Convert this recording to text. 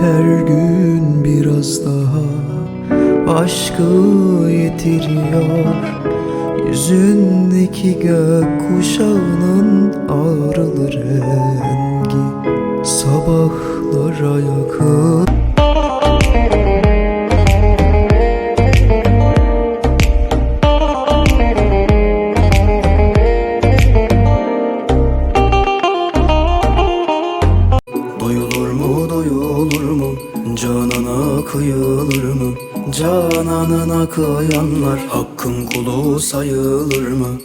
Her gün biraz daha aşkı yitiriyor. Yüzündeki gök kuşağının ağrılı rengi Sabahlara yakın duyulur mu? Canana kıyılır mı? Cananına kıyanlar Hakkın kulu sayılır mı